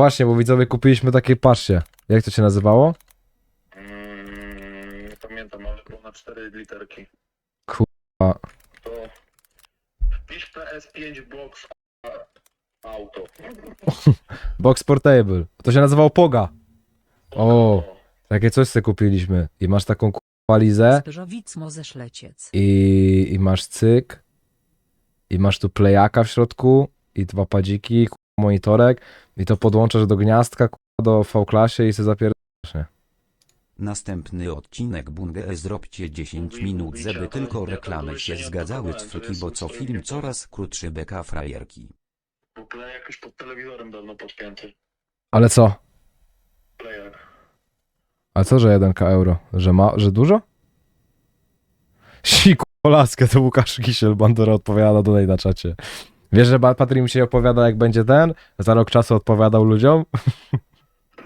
właśnie, bo widzowie kupiliśmy takie, patrzcie. Jak to się nazywało? Mm, nie pamiętam, ale było na 4 literki. Kurwa. To... Pisz PS5 Box Auto. Box Portable. To się nazywało Poga. O. Takie coś sobie kupiliśmy. I masz taką walizę. Spyżowic leciec. I, I masz cyk. I masz tu playaka w środku. I dwa padziki, monitorek. I to podłączasz do gniazdka, kurwa, do V-klasie i se zapierdasz, nie? Następny odcinek Bunge zróbcie 10 Mówi- minut, mówicie, żeby tylko reklamy się zgadzały jest bo co film coraz krótszy beka frajerki. Pod telewizorem dawno podpięty. Ale co? Player. A co, że 1k euro? Że ma, że dużo? Siku, laskę, to Łukasz Kisiel, Bandora odpowiada do niej na czacie. Wiesz, że mi się opowiada, jak będzie ten? Za rok czasu odpowiadał ludziom?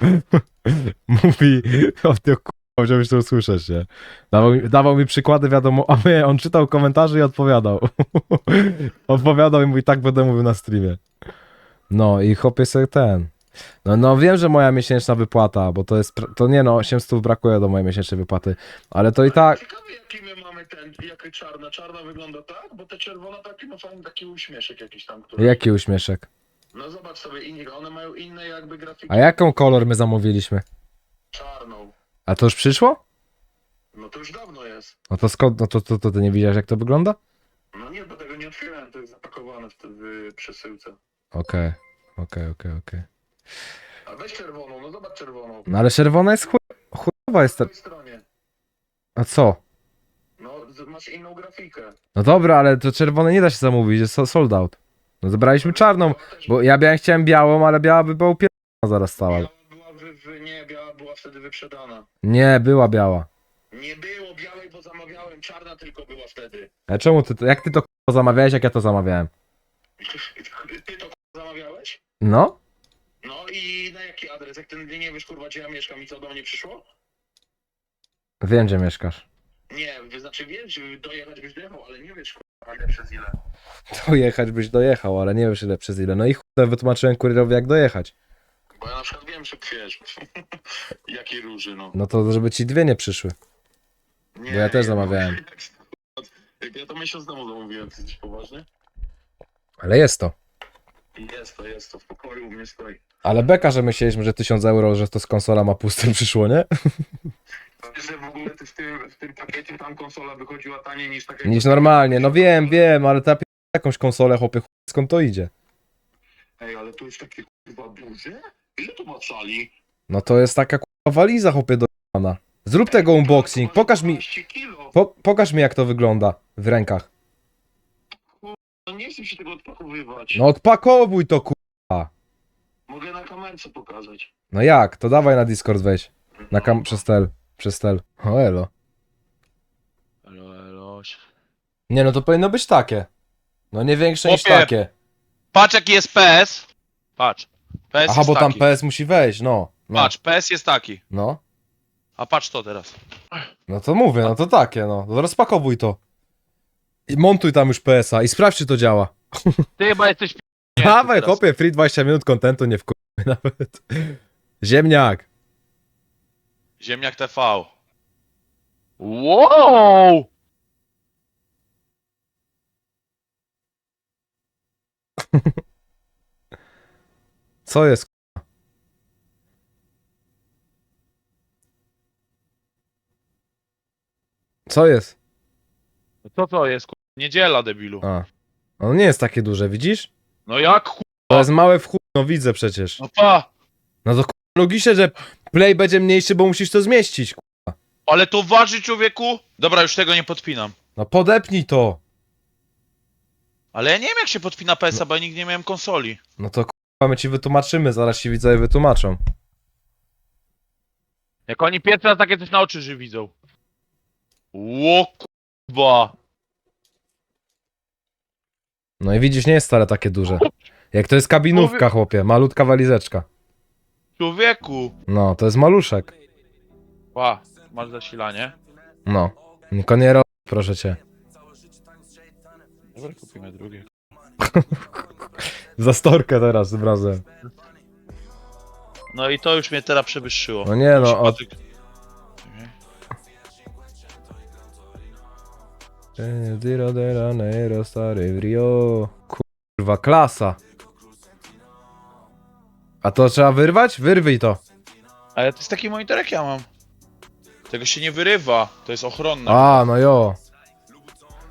Mówi, o ty k***a, żebyś to usłyszeć, nie? Dawał mi, dawał mi przykłady, wiadomo, a on czytał komentarze i odpowiadał. odpowiadał i mówi, tak będę mówił na streamie. No i chłopie sobie ten. No, no wiem, że moja miesięczna wypłata, bo to jest, to nie no, 800 brakuje do mojej miesięcznej wypłaty, ale to i tak, Ciekawe jaki my ten, jaki czarna. Czarna wygląda tak, bo te czerwona taki ma fajny taki uśmieszek jakiś tam, który... jaki uśmieszek. No zobacz sobie inni, one mają inne jakby grafiki. A jaką kolor my zamówiliśmy? Czarną. A to już przyszło? No to już dawno jest. No to skąd, no to, to, to ty nie widziałeś jak to wygląda? No nie, bo tego nie otwierałem, to jest zapakowane w, w przesyłce. Okej, okej, okej, okej. A weź czerwoną, no zobacz czerwoną. No ale czerwona jest chuj, chujowa jest Po ta... tej stronie. A co? Masz inną grafikę. No dobra, ale to czerwone nie da się zamówić, jest so- sold out. No zebraliśmy czarną, bo ja białem, chciałem białą, ale biała by była upierdolona zaraz stała. Biała była wy, wy, nie, biała była wtedy wyprzedana. Nie, była biała. Nie było białej, bo zamawiałem, czarna tylko była wtedy. A czemu ty, to- jak ty to k***a zamawiałeś, jak ja to zamawiałem? Ty to k***a, zamawiałeś? No? No i na jaki adres? Jak ty nie wiesz, kurwa, gdzie ja mieszkam i co do mnie przyszło? Wiem, gdzie mieszkasz. Nie, wy znaczy wiesz, żeby dojechać byś dojechał, ale nie wiesz, kurwa, ile przez ile. Dojechać byś dojechał, ale nie wiesz ile przez ile. No i chuj, wytłumaczyłem kurierowi jak dojechać. Bo ja na przykład wiem, że wiesz, jakie róży, no. No to żeby ci dwie nie przyszły. Nie, Bo ja też nie, zamawiałem. Ja to miesiąc temu zamówiłem, ty jesteś poważny? Ale jest to. Jest to, jest to, w pokoju u mnie stoi. Ale beka, że myśleliśmy, że 1000 euro, że to z konsola ma puste przyszło, nie? Że w ogóle ty w tym, w tym pakiecie tam konsola wychodziła taniej niż taka... Niż normalnie. No wiem, wiem, ale ta p- jakąś konsolę, chłopie, chuj, skąd to idzie? Ej, ale to jest takie kurwa duże? Ile to ma cali? No to jest taka kurwa waliza, chłopie, do pana. Zrób tego unboxing, pokaż mi, 12 kilo. po, pokaż mi jak to wygląda w rękach. No nie chcę się tego odpakowywać. No odpakowuj to, ku... Mogę na kamerce pokazać. No jak? To dawaj na Discord weź. Na kam... przez tel. Przez tel. O elo. Elo, elo. Nie no, to powinno być takie. No nie większe niż Chłopie, takie. Patrz jaki jest PS. Patrz. PS Aha, jest bo tam taki. PS musi wejść, no. no. Patrz, PS jest taki. No. A patrz to teraz. No to mówię, no to takie, no. To rozpakowuj to. I montuj tam już PS-a i sprawdź, czy to działa. Ty chyba jesteś Dawaj, teraz. chłopie, free 20 minut kontentu, nie wkurwaj nawet. Ziemniak. Ziemniak TV. Wow! Co jest? Co jest? Co to jest? ku- Niedziela, debilu. A. Ono nie jest takie duże, widzisz? No jak chu... To jest małe w chuj, no widzę przecież. No pa! No to k***a, logicznie, że play będzie mniejszy, bo musisz to zmieścić. k***a. Ale to waży, człowieku? Dobra, już tego nie podpinam. No podepnij to. Ale ja nie wiem jak się podpina PS-a, bo ja nigdy nie miałem konsoli. No to k***a, my ci wytłumaczymy, zaraz ci widzowie wytłumaczą. Jak oni pierwszy raz takie coś na oczy że widzą. Ło kurwa. No i widzisz, nie jest wcale takie duże. Jak to jest kabinówka, chłopie, malutka walizeczka. Człowieku. No, to jest maluszek. Pa, masz zasilanie. No. Tylko nie rob, proszę cię. Dobra, kupimy drugie. Za storkę teraz tym razem. No i to już mnie teraz przewyższyło. No nie no, od... Przypadek- Rio de Janeiro, stary w Rio. Kurwa, klasa. A to trzeba wyrwać? Wyrwij to. Ale to jest taki monitor jak ja mam. Tego się nie wyrywa, to jest ochronne. A, no jo.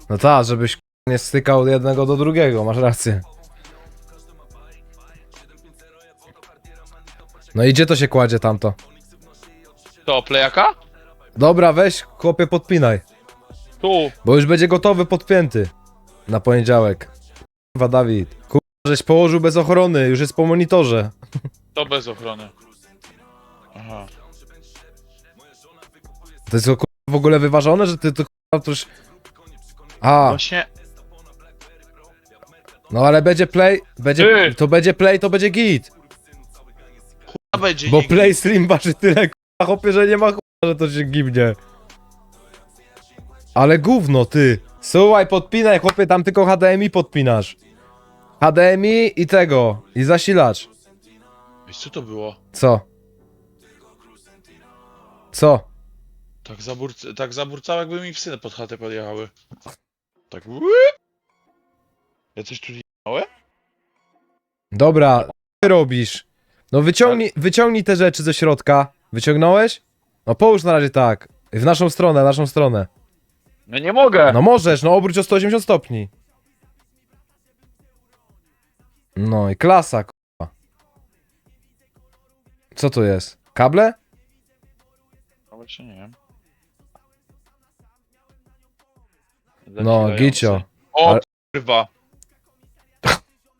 No ta, żebyś k***a, nie stykał jednego do drugiego, masz rację. No i gdzie to się kładzie tamto? To, plejaka? Dobra, weź chłopie podpinaj. Tu. Bo już będzie gotowy, podpięty. Na poniedziałek. Kurwa, Dawid. Kurwa, żeś położył bez ochrony, już jest po monitorze. To bez ochrony. Aha. To jest kurwa, w ogóle wyważone, że ty to kurwa, to już... A, Właśnie, no ale będzie play, będzie, Ty! to będzie play, to będzie git. a będzie Bo nigdy. play stream waży tyle kurwa, chłopie, że nie ma kurwa, że to się gibnie. Ale gówno, ty. Słuchaj, podpinaj, chłopie, tam tylko HDMI podpinasz. HDMI i tego, i zasilacz. Wiesz, co to było? Co? Co? Tak, zaburc tak zaburcało, jakby mi psy pod chatę podjechały. Tak. ły- Ja coś tu jebałem? Dobra, co ty robisz? No wyciągnij, wyciągnij te rzeczy ze środka. Wyciągnąłeś? No połóż na razie tak. W naszą stronę, w naszą stronę. No nie mogę! No możesz, no obróć o 180 stopni. No i klasa. Co to jest? Kable? No właśnie nie wiem. No, gicio. O Ale- kurwa.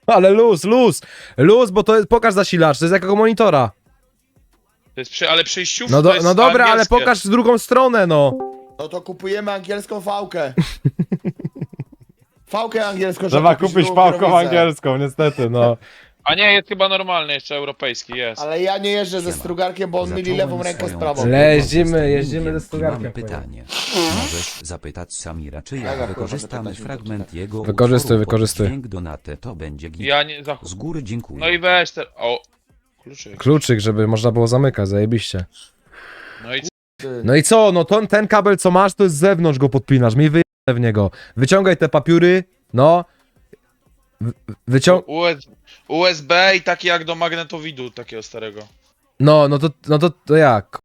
Ale luz, luz! Luz, bo to jest, pokaż zasilacz, to jest jakiego monitora. To jest przy, ale przejściówka No, do, jest no dobra, ale angielskie. pokaż drugą stronę, no. No to kupujemy angielską fałkę. Fałkę angielską. Trzeba żeby kupić drugą pałką kierownicę. angielską, niestety, no. A nie, jest chyba normalny, jeszcze europejski, jest. Ale ja nie jeżdżę ze strugarkiem, bo on myli lewą rękę z prawą. Le- jeździmy, jeździmy ze strugarkiem, Mam pytanie. Możesz zapytać Samira, czy zapytać mi fragment jego Wykorzystuj, utworu pod wykorzystuj. dźwięk Donate, to będzie git. Ja nie zach... Z góry dziękuję. No i weź te... O! Kluczyk. Kluczyk, żeby można było zamykać, zajebiście. No i c-. No i co, no to, ten kabel co masz, to jest z zewnątrz go podpinasz, mi wyjdę w niego. Wyciągaj te papiury, no. Wy- Wyciąg... US... USB i taki jak do magnetowidu takiego starego. No, no to, no to, to jak?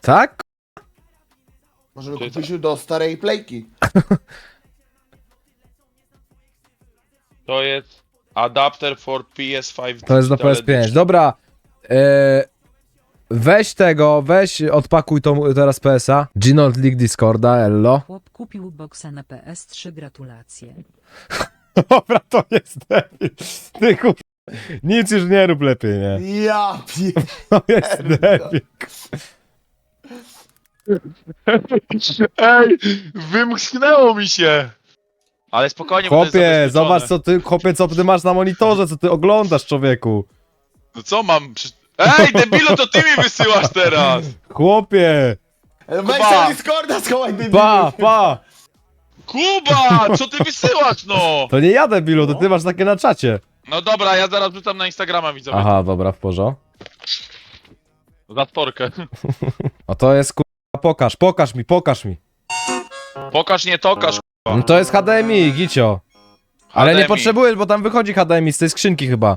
Tak? Możemy Ty- kupić do starej plejki. To jest adapter for PS5. To jest do Digital PS5. Edition. Dobra, e, weź tego, weź, odpakuj to teraz PSA. Gino League Discorda, ello. Chłop kupił boksa na PS3. Gratulacje. Dobra, to jest debil. Ty kup... Nic już nie rób lepiej, nie? Ja pie... To jest debil. Ej, wymknęło mi się! Ale spokojnie, bo to Chłopie, jest zobacz zabezpieczone. co ty, chłopie, co ty masz na monitorze, co ty oglądasz, człowieku. No co mam? Przy... Ej, debilo, to ty mi wysyłasz teraz! Chłopie, Weź sobie Discorda, schowaj pa, pa. Kuba, co ty wysyłasz, no? To nie ja debilu, to ty masz takie na czacie. No dobra, ja zaraz wrzucam na Instagrama, widzowie. Aha, dobra, w porządku. Za storkę. A to jest kurwa, pokaż, pokaż mi, pokaż mi. Pokaż, nie tokaż, No to jest HDMI, Gicio. Ale nie potrzebujesz, bo tam wychodzi HDMI z tej skrzynki chyba.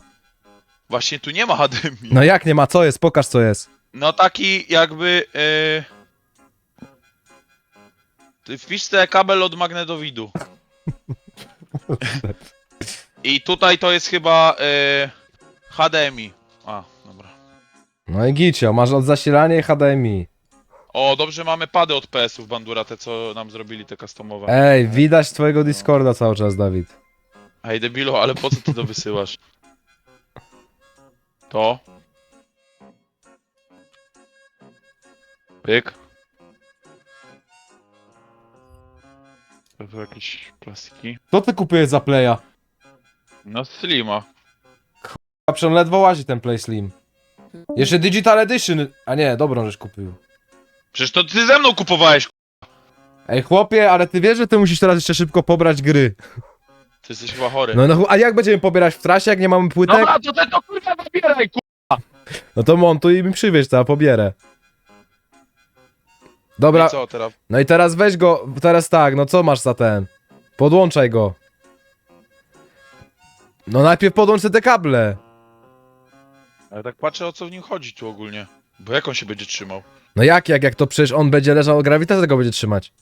Właśnie tu nie ma HDMI. No jak nie ma, co jest, pokaż co jest. No taki jakby... Yy... Ty wpisz sobie kabel od magnetowidu. I tutaj to jest chyba yy... HDMI. A, dobra. No i Gicio, masz od zasilania i HDMI. O, dobrze mamy pady od PS-ów Bandura, te co nam zrobili, te customowe. Ej, widać twojego Discorda cały czas, Dawid. Ej, debilu, ale po co ty to wysyłasz? To? Pyk. To tu jakieś plastiki. Co ty kupujesz za playa? No Slima. A przecież on ledwo łazi ten Play Slim. Jeszcze Digital Edition. A nie, dobrą rzecz kupił. Przecież to ty ze mną kupowałeś. Ej chłopie, ale ty wiesz, że ty musisz teraz jeszcze szybko pobrać gry. Ty jesteś chyba chory. No, no a jak będziemy pobierać w trasie, jak nie mamy płytek? Dobra, to ty to kurwa zabieraj, k***a. No to montuj i mi przywieź, to ja pobierę. Dobra, I co teraz? no i teraz weź go, teraz tak, no co masz za ten? Podłączaj go. No najpierw podłącz te kable. Ale tak patrzę o co w nim chodzi tu ogólnie. Bo jak on się będzie trzymał? No jak, jak, jak to przecież on będzie leżał, grawitacja go będzie trzymać.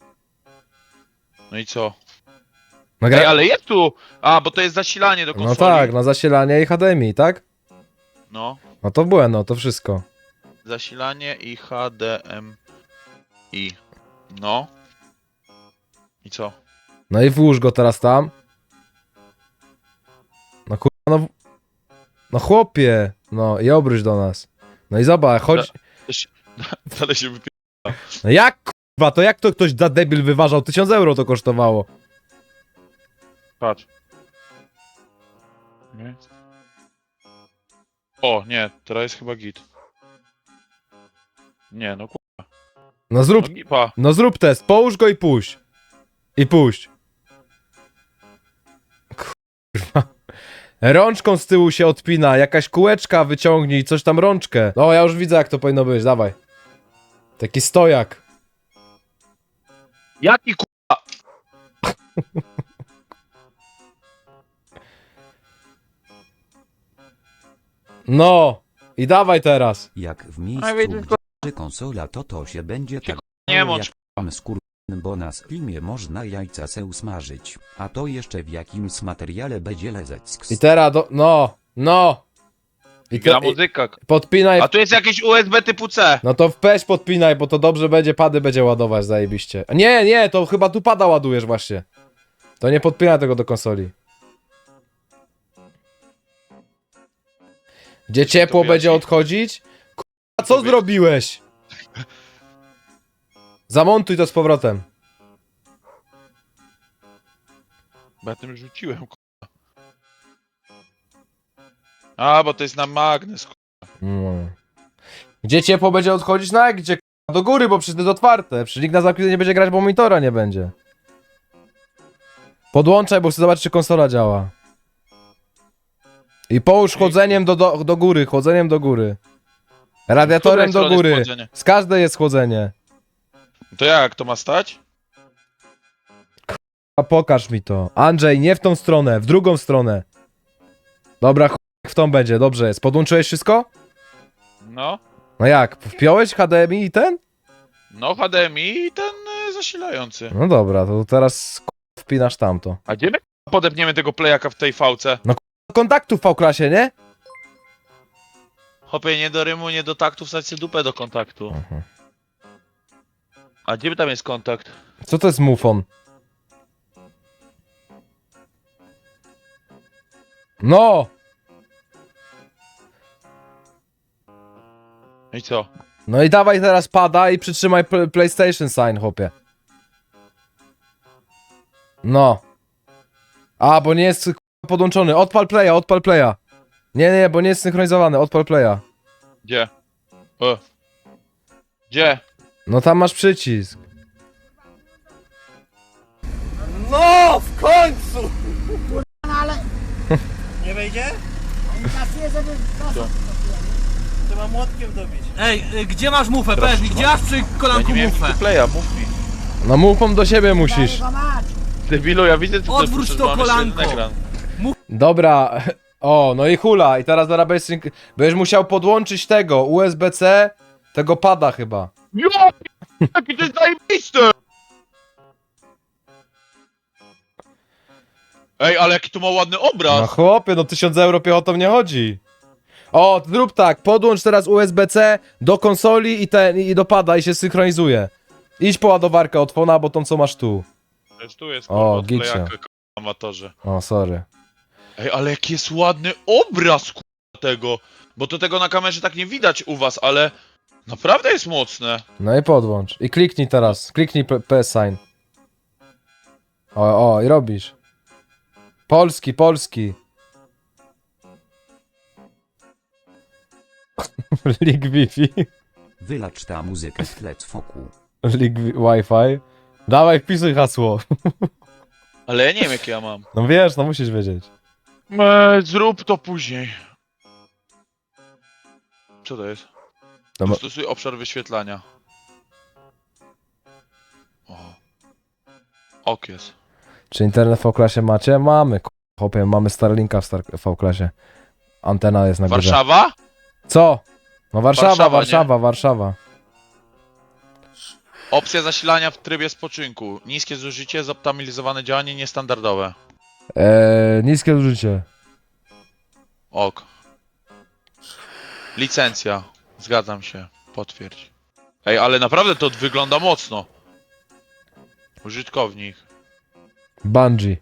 No i co? No, Ej, gra... ale jest tu! A, bo to jest zasilanie do konsoli. no tak, no zasilanie i HDMI, tak? No. No to bueno, to wszystko. Zasilanie i HDMI. No. I co? No i włóż go teraz tam. No kurwa, no... No chłopie, no i obróć do nas. No i zobacz, chodź... Dalej się wypie... No jak kurwa, to jak to ktoś da debil wyważał? 1000 euro to kosztowało. Patrz. Nie? O, nie, teraz jest chyba git. Nie, no kurwa. No No, zrób, gipa. no zrób test, połóż go i puść. I puść. Kurwa. Rączką z tyłu się odpina, jakaś kółeczka wyciągnij, coś tam rączkę. No ja już widzę jak to powinno być, dawaj. Taki stojak. Jaki kurwa? No! I dawaj teraz. Jak w miejscu, gdzie leży konsola, to to się będzie tak Nie jak tam skur... bo na filmie można jajca se usmażyć, a to jeszcze w jakimś materiale będzie lezec. I teraz do... No! No! I, Gra te, i muzyka. podpinaj... A tu jest jakieś USB typu C. No to w peś podpinaj, bo to dobrze będzie, pady będzie ładować zajebiście. A Nie, nie, to chyba tu pada ładujesz właśnie. To nie podpinaj tego do konsoli. Gdzie ciepło będzie odchodzić? A co zrobiłeś? Zamontuj to z powrotem. Bo ja tym rzuciłem, kurwa. A, bo to jest na magnes, kurwa. Mm. Gdzie ciepło będzie odchodzić? Jak gdzie? k***a? Do góry, bo przecież to jest otwarte. Przecież nikt na zamknięcie nie będzie grać, bo monitora nie będzie. Podłączaj, bo chcę zobaczyć, czy konsola działa. I połóż chłodzeniem do, do, do góry, chłodzeniem do góry. Radiatorem do góry. Z każdej jest chłodzenie. To jak, to ma stać? A pokaż mi to. Andrzej, nie w tą stronę, w drugą stronę. Dobra, ch... w tą będzie, dobrze jest. Podłączyłeś wszystko? No. No jak? Wpiąłeś HDMI i ten? No, HDMI i ten y, zasilający. No dobra, to teraz wpinasz tamto. A gdzie my k***a, podepniemy tego playaka w tej fałce? Kontaktu w V-klasie, nie? Hopie, nie do rymu, nie do taktu, wstać sobie dupę do kontaktu. Mhm. A gdzie tam jest kontakt? Co to jest mufon? No! No I co? No i dawaj teraz pada i przytrzymaj pl- PlayStation sign, chłopie. No. A, bo nie jest k***a, podłączony. Odpal playa, odpal playa. Nie, nie, bo nie jest synchronizowany. Odpal playa. Gdzie? O. Gdzie? No tam masz przycisk. No, w końcu! Nie wejdzie? Co? Trzeba młotkiem dobić. Ej, y, gdzie masz mufę? Teraz mi, gdzie masz przy Ja kolanku nie mufę? playa, mów mi. No mufą do siebie musisz. Debilu, ja widzę, co Odwróć to kolanko. Dobra. O, no i hula. I teraz zaraz będziesz, synk- będziesz musiał podłączyć tego USB-C, tego pada chyba. Jo! Jaki to jest zajebiste! Ej, ale jaki to ma ładny No obraz! chłopie, no 1000 euro piechotą nie chodzi. O, zrób tak, podłącz teraz USB-C do konsoli i, ten, i do pada i się synchronizuje. Idź po ładowarkę od fona, bo tą co masz tu. Też tu jest O, kurwa, amatorze. O, sorry. Ej, ale jaki jest ładny obraz kurwa, tego! Bo to tego na kamerze tak nie widać u was, ale naprawdę jest mocne. No i podłącz. I kliknij teraz. Kliknij P- sign. O, o, i robisz. Polski, polski. Link Wi-Fi. Wylacz ta muzykę w tle foku. Link wi- Wi-Fi. Dawaj, wpisuj hasło. Ale ja nie wiem jakie ja mam. No wiesz, no musisz wiedzieć. Eee, zrób to później. Co to jest? No Dostosuj obszar wyświetlania. O. Ok jest. Czy internet w V-klasie macie? Mamy, k- chłopie, mamy Starlinka w Star V-klasie. Antena jest na górze. Warszawa? Co? No Warszawa, Warszawa, Warszawa, Warszawa. Opcja zasilania w trybie spoczynku. Niskie zużycie, zoptymalizowane działanie niestandardowe. Eee, niskie zużycie. Ok. Licencja. Zgadzam się. Potwierdź. Ej, ale naprawdę to wygląda mocno. Użytkownik. Bungie.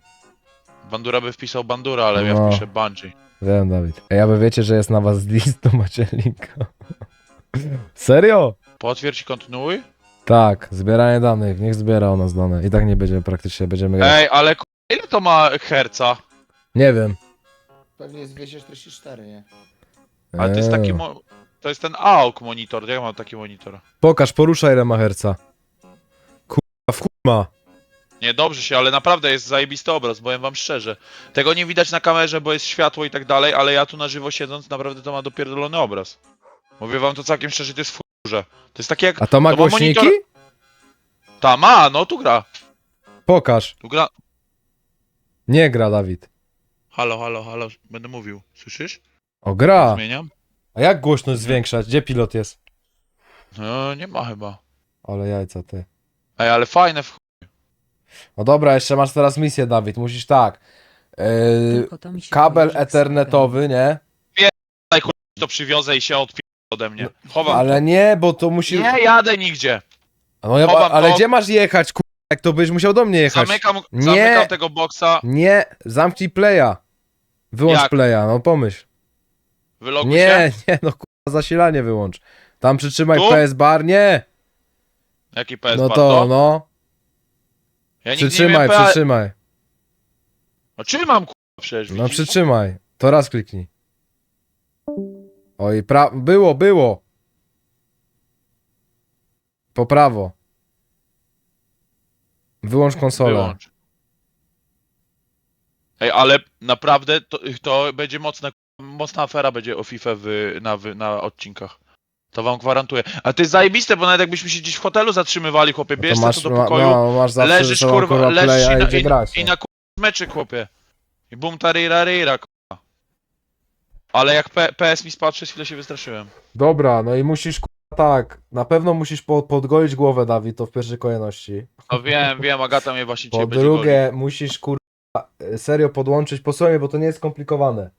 Bandura by wpisał Bandura, ale ja No. wpiszę Bungie. Wiem, Dawid. Ej, a wy wiecie, że jest na was list, to macie linka. Serio? Potwierdź i kontynuuj. Tak, zbieranie danych. Niech zbiera o nas dane. I tak nie będziemy praktycznie, będziemy grać. Ej, ale ile to ma herca? Nie wiem. Pewnie jest 244, nie? Ale to jest taki Eee. mo- To jest ten AUK monitor. Jak mam taki monitor? Pokaż, poruszaj ile ma herca. Kurwa, w chuj ma. Nie, dobrze się, ale naprawdę jest zajebisty obraz, powiem wam szczerze. Tego nie widać na kamerze, bo jest światło i tak dalej, ale ja tu na żywo siedząc naprawdę to ma dopierdolony obraz. Mówię wam to całkiem szczerze, to jest w chórze. To jest takie jak... A to ma To ma głośniki? monitor- Ta, ma, no tu gra. Pokaż. Tu gra... Nie gra, Dawid. Halo, halo, halo, będę mówił. Słyszysz? O, gra. Zmieniam? A jak głośność zwiększać? Gdzie pilot jest? No, nie ma chyba. Ale jajca, ty. Ej, ale fajne w chuj. No dobra, jeszcze masz teraz misję, Dawid. Musisz tak. Yy, Tylko to mi się kabel kojarzy z ethernetowy, nie? To przywiozę i się odpię ode mnie. Chowam No, Ale nie, bo to musi. Nie jadę nigdzie. No, ja, chowam ale to. gdzie masz jechać, ku... Jak to byś musiał do mnie jechać? Zamykam, Nie. zamykam tego boksa. Nie, zamknij playa. Wyłącz Jak? playa, no pomyśl. Wyloguj Nie, się. nie, no kurwa, zasilanie wyłącz. Tam przytrzymaj Tu? PS bar, nie. Jaki PS No to, no. Ja nigdy nie Przytrzymaj, miałem PA... przytrzymaj. No trzymam kurwa przecież, No widzisz? przytrzymaj. To raz kliknij. Oj, pra... Było, było. Po prawo. Wyłącz konsolę. Wyłącz. Ej, ale naprawdę to, to będzie mocna, mocna afera będzie o FIFA na, na odcinkach. To wam gwarantuję. A to jest zajebiste, bo nawet jakbyśmy się gdzieś w hotelu zatrzymywali, chłopie, To bierz masz, to do pokoju, no, masz zawsze leżysz sobą, kurwa, kurwa leżysz i na, i, grać. i no. na meczyk, chłopie. I bum tarirarira, kurwa. Ale jak P, PS mi spadł, przez chwilę się wystraszyłem. Dobra, no i musisz, tak, na pewno musisz po, podgolić głowę, Dawid, to w pierwszej kolejności. No wiem, wiem, Agata mnie właśnie Po ciebie będzie drugie, musisz, kurwa, serio podłączyć, posłuchaj mnie, bo to nie jest skomplikowane.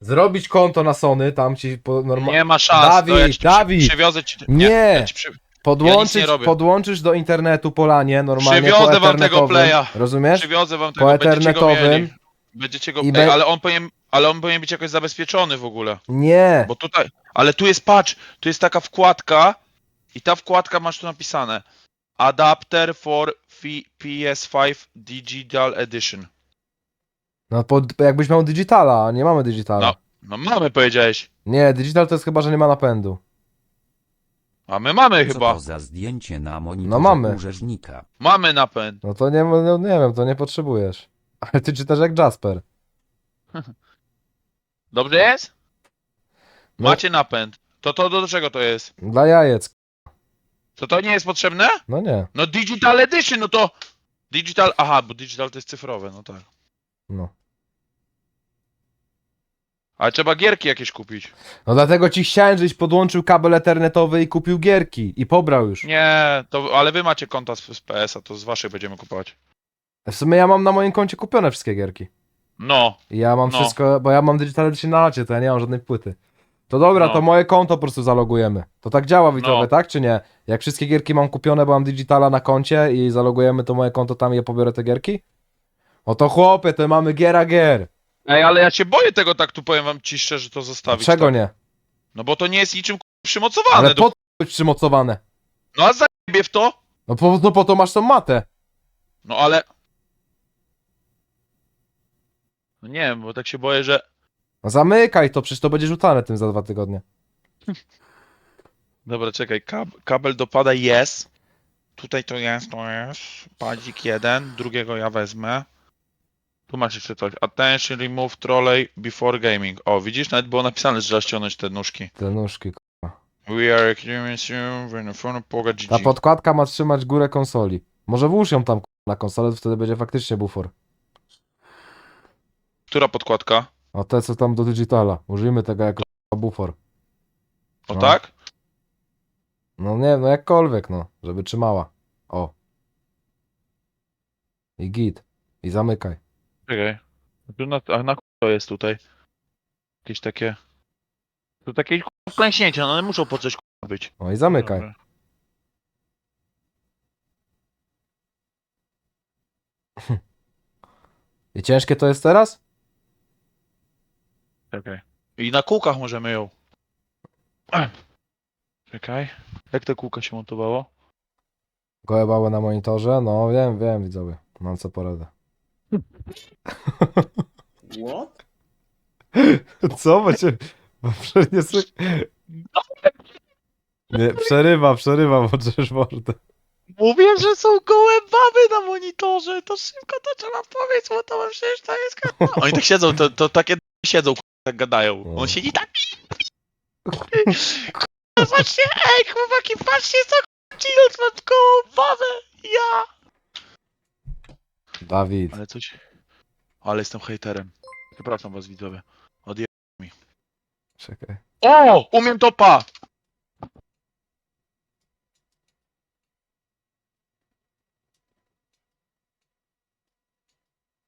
Zrobić konto na Sony, tam ci po, norma- Nie ma szans, Dawid, to ja ci przy, Dawid! przywiozę ci... Nie! ja ci przy, podłączyć, robię. podłączysz do internetu polanie, normalnie Przywiozę po wam tego playa. rozumiesz? Przywiozę wam Po tego, będziecie go mieli. Będziecie go... i Ej, be- ale on powinien... Ale on powinien być jakoś zabezpieczony w ogóle. Nie, Bo tutaj... Ale tu jest, patrz, tu jest taka wkładka i ta wkładka masz tu napisane Adapter for Fi- PS5 Digital Edition. no po, jakbyś miał digitala, a nie mamy digitala. No. No mamy, powiedziałeś. Nie, digital to jest chyba, że nie ma napędu. A my mamy Co chyba. to za zdjęcie na monitorze No mamy. urzędnika? Mamy napęd. No to nie, no, nie wiem, to nie potrzebujesz. Ale ty czytasz jak Jasper. Dobrze jest? No. Macie napęd. To to do czego to jest? Dla jajec. To to nie jest potrzebne? No nie, No Digital Edition, no to... Digital... Aha, bo digital to jest cyfrowe, no tak. no. Ale trzeba gierki jakieś kupić. No dlatego ci chciałem, żebyś podłączył kabel ethernetowy i kupił gierki. I pobrał już. Nie, to, ale wy macie konta z, z PS-a, to z waszych będziemy kupować. W sumie ja mam na moim koncie kupione wszystkie gierki. No, ja mam No. wszystko, bo ja mam Digital Edition na lacie, to ja nie mam żadnej płyty. To dobra, No. to moje konto po prostu zalogujemy. To tak działa widzowie, No. tak czy nie? Jak wszystkie gierki mam kupione, bo mam Digitala na koncie i zalogujemy to moje konto tam i ja pobiorę te gierki? O to chłopie, to mamy giera gier. Ej, ale ja się boję tego tak tu powiem wam ci szczerze to zostawić. Czego tak. nie? No bo to nie jest niczym k***a, przymocowane. Ale do... po być przymocowane? No a zajebie w to? No po, no po to masz tą matę. No ale... No nie wiem, bo tak się boję, że... No zamykaj to, przecież to będzie rzucane tym za dwa tygodnie. Dobra, czekaj, kab kabel dopada jest. Tutaj to jest, to jest. Padzik jeden, drugiego ja wezmę. Tu masz jeszcze coś. Attention, remove trolley before gaming. O, widzisz, nawet było napisane, że trzeba ściągnąć te nóżki. Te nóżki, k***a, We are experiencing Poga GG. Ta podkładka ma trzymać górę konsoli. Może włóż ją tam k***a, na konsolę, to wtedy będzie faktycznie bufor. Która podkładka? A te co tam do digitala. Użyjmy tego jako bufor. O No. tak? No nie, no jakkolwiek, no. Żeby trzymała. O. I git. I zamykaj. Czekaj. Tu na, a na to jest tutaj? Jakieś takie... To takie k***a, klęśnięcia, no one muszą po coś być. O i zamykaj. Dobra. I ciężkie to jest teraz? Czekaj. I na kółkach możemy ją. Czekaj. Jak te kółka się montowało? Gołe na monitorze? No wiem, wiem widzowie. Mam co poradę. What? Co? Bo cię... Bo prze- nie słych... Nie, przerywa, przerywa, bo przecież mordę. Mówię, że są gołe baby na monitorze. To szybko to trzeba powiedzieć, bo to przecież to jest kanał. Oni tak siedzą, to, to takie siedzą, tak gadają. No. On siedzi tak. K***a, Patrzcie, ej, chłopaki, patrzcie, co Chilot ma babę. Ja. Dawid. Ale coś... Ale jestem hejterem. Przepraszam was, widzowie. Odje... Czekaj. O! Umiem topa!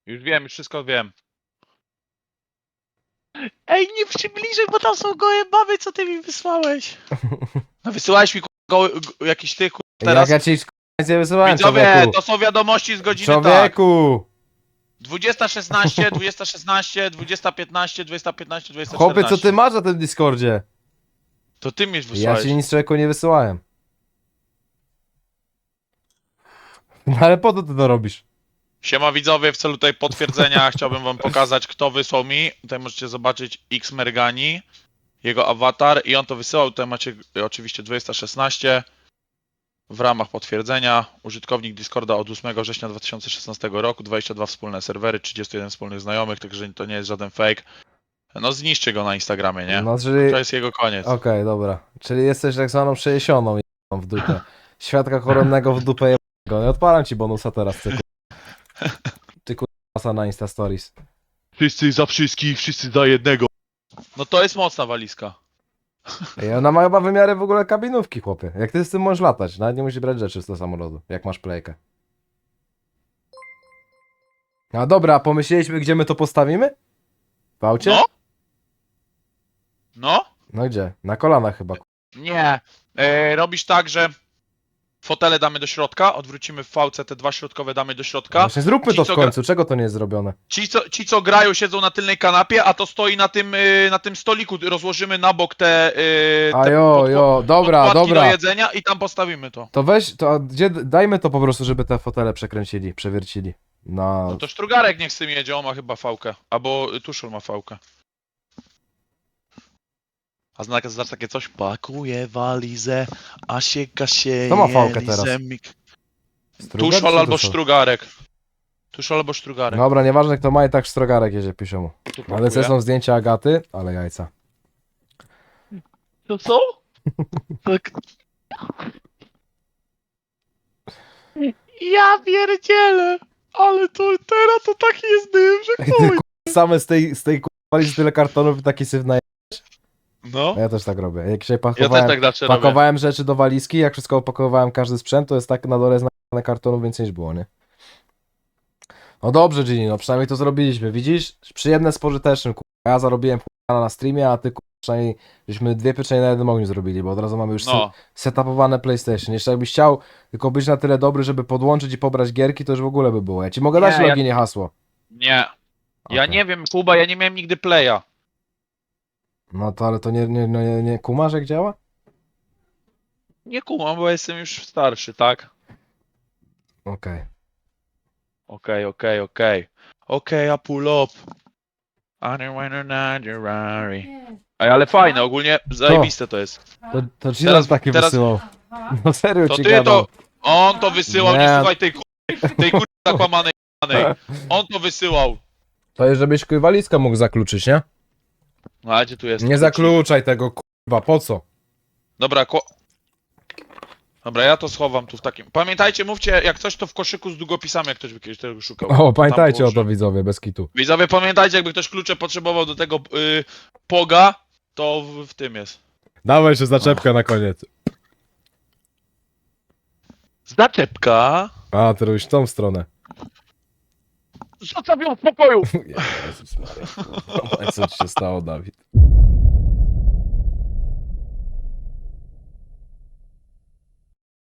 Już wiem, już wszystko wiem. Ej, nie przybliżaj, bo tam są gołe baby, co ty mi wysłałeś. No wysyłałeś mi ku- goły, g- jakiś ty ku- teraz. Jak ja ci nic nie wysyłałem, Widzowie, człowieku. to są wiadomości z godziny tak. Człowieku! 20.16, 20.16, 20.15, 20.15, 20.14. Chłopie, co ty masz na tym Discordzie? To ty mi Ja wysłałeś. ci nic człowieku nie wysyłałem. No ale po co ty to robisz? Siema widzowie, w celu tutaj potwierdzenia chciałbym wam pokazać kto wysłał mi. Tutaj możecie zobaczyć X Mergani, jego awatar i on to wysyłał. Tutaj macie y, oczywiście 216 w ramach potwierdzenia. Użytkownik Discorda od 8 września 2016 roku, 22 wspólne serwery, 31 wspólnych znajomych, także to nie jest żaden fake. No zniszczy go na Instagramie, nie? No, czyli... To jest jego koniec. Okej, dobra. Czyli jesteś tak zwaną przejesioną jebaną w dupę. Świadka koronnego w dupę jebanego. Nie odpalam ci bonusa teraz, ty kur... Ty kurwa na Insta Stories. Wszyscy za wszystkich, wszyscy za jednego. No to jest mocna walizka. Ej, ona ma chyba wymiary w ogóle kabinówki, chłopie. Jak ty z tym możesz latać? Nawet nie musisz brać rzeczy z tego samochodu, jak masz playkę. A dobra, a pomyśleliśmy, gdzie my to postawimy? W aucie? No. No? No gdzie? Na kolanach chyba. Nie. E, robisz tak, że fotele damy do środka, odwrócimy w fałce, te dwa środkowe damy do środka. Właśnie zróbmy Ci, to w co końcu. Czego to nie jest zrobione? Ci co, ci, co grają, siedzą na tylnej kanapie, a to stoi na tym, y, na tym stoliku. Rozłożymy na bok te, y, A te jo, podkła- jo, dobra, podkładki dobra. do jedzenia i tam postawimy to. To weź, to a gdzie, dajmy to po prostu, żeby te fotele przekręcili, przewiercili. Na... No to Sztrugarek niech z tym jedzie, on ma chyba fałkę. Albo Tuszol ma fałkę. A znak znasz takie coś? Pakuje walizę, a się kasie. Kto ma fałkę teraz? Strugar, Tuszol czy albo Tuszol? Sztrugarek. Tuszol albo Sztrugarek. Dobra, nieważne kto ma i tak strogarek jedzie, piszą mu. Tu Ale pakuje. te są zdjęcia Agaty, ale jajca. To co? Tak. Ja pierdzielę! Ale to teraz to taki jest dym, że Ej, ty k***, same z tej, z tej k***a z tyle kartonów i taki syf na... No. Ja też tak robię. Jak się Ja pakowałem, też tak zawsze robię. pakowałem rzeczy do walizki, jak wszystko opakowałem, każdy sprzęt, to jest tak na dole znane kartonów więcej niż było, nie? No dobrze, Ginny, no przynajmniej to zrobiliśmy. Widzisz? Przyjemne z pożytecznym, k***a. Ja zarobiłem k***a na streamie, a ty k***a, przynajmniej żeśmy dwie pieczenie na jednym ogniu zrobili, bo od razu mamy już No. setupowane PlayStation. Jeszcze jakbyś chciał tylko być na tyle dobry, żeby podłączyć i pobrać gierki, to już w ogóle by było. Ja ci mogę Nie, dać ja- login i hasło. Nie. Ja Okej. nie wiem, Kuba, ja nie miałem nigdy playa. No to ale to nie, nie, nie, nie kumasz jak działa? Nie kumam, bo jestem już starszy, tak? Okej. Okej, okej, okej. Okej, a pull up. I don't wanna not your Rari. Ej, ale fajne, ogólnie zajebiste to jest. To, to ci Teraz- takie teraz- wysyłał. No serio To ci ty gadam. to, on to wysyłał, nie, Nie. słuchaj tej kurwy, tej kurwy zakłamanej j***anej. On to wysyłał. To jest, żebyś walizkę mógł zakluczyć, nie? No a gdzie tu jest? Nie zakluczaj tego, kurwa, po co? Dobra, ko... Dobra, ja to schowam tu w takim... Pamiętajcie, mówcie, jak coś to w koszyku z długopisami, jak ktoś by kiedyś tego szukał. O, pamiętajcie o to widzowie, bez kitu. Widzowie, pamiętajcie, jakby ktoś klucze potrzebował do tego y, poga, to w, w tym jest. Dawaj jeszcze zaczepkę na koniec. Zaczepka. A, ty robisz w tą stronę. Zostaw ją w spokoju! Jezus Maria. Co ci się stało, Dawid?